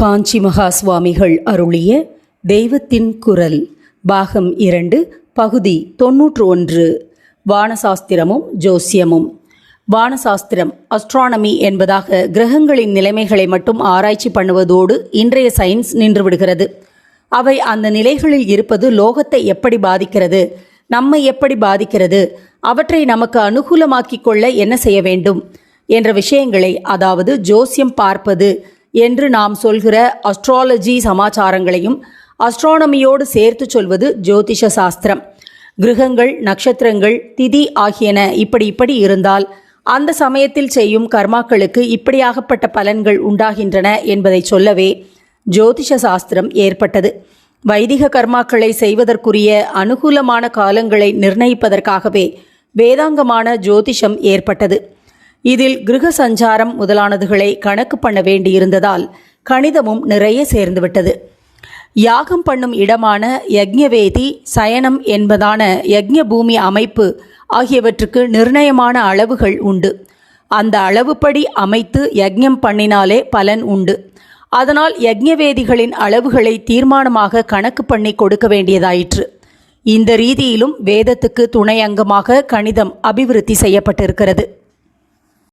காஞ்சி மகா சுவாமிகள் அருளிய தெய்வத்தின் குரல் பாகம் இரண்டு பகுதி தொன்னூற்று ஒன்று. வானசாஸ்திரமும் ஜோசியமும். வானசாஸ்திரம் அஸ்ட்ரானமி என்பதாக கிரகங்களின் நிலைமைகளை மட்டும் ஆராய்ச்சி பண்ணுவதோடு இன்றைய சயின்ஸ் நின்றுவிடுகிறது. அவை அந்த நிலைகளில் இருப்பது லோகத்தை எப்படி பாதிக்கிறது நம்மை எப்படி பாதிக்கிறது அவற்றை நமக்கு அனுகூலமாக்கிக் கொள்ள என்ன செய்ய வேண்டும் என்ற விஷயங்களை அதாவது ஜோசியம் பார்ப்பது என்று நாம் சொல்கிற அஸ்ட்ராலஜி சமாச்சாரங்களையும் அஸ்ட்ரானமியோடு சேர்த்து சொல்வது ஜோதிஷ சாஸ்திரம். கிரகங்கள் நட்சத்திரங்கள் திதி ஆகியன இப்படி இப்படி இருந்தால் அந்த சமயத்தில் செய்யும் கர்மாக்களுக்கு இப்படியாகப்பட்ட பலன்கள் உண்டாகின்றன என்பதை சொல்லவே ஜோதிஷ சாஸ்திரம் ஏற்பட்டது. வைதிக கர்மாக்களை செய்வதற்குரிய அனுகூலமான காலங்களை நிர்ணயிப்பதற்காகவே வேதாங்கமான ஜோதிஷம் ஏற்பட்டது. இதில் கிரக சஞ்சாரம் முதலானதுகளை கணக்கு பண்ண வேண்டியிருந்ததால் கணிதமும் நிறைய சேர்ந்துவிட்டது. யாகம் பண்ணும் இடமான யக்ஞவேதி சயனம் என்பதான யக்ஞ பூமி அமைப்பு ஆகியவற்றுக்கு நிர்ணயமான அளவுகள் உண்டு. அந்த அளவுப்படி அமைத்து யக்ஞம் பண்ணினாலே பலன் உண்டு. அதனால் யக்ஞவேதிகளின் அளவுகளை தீர்மானமாக கணக்கு பண்ணி கொடுக்க வேண்டியதாயிற்று. இந்த ரீதியிலும் வேதத்துக்கு துணை அங்கமாக கணிதம் அபிவிருத்தி செய்யப்பட்டிருக்கிறது.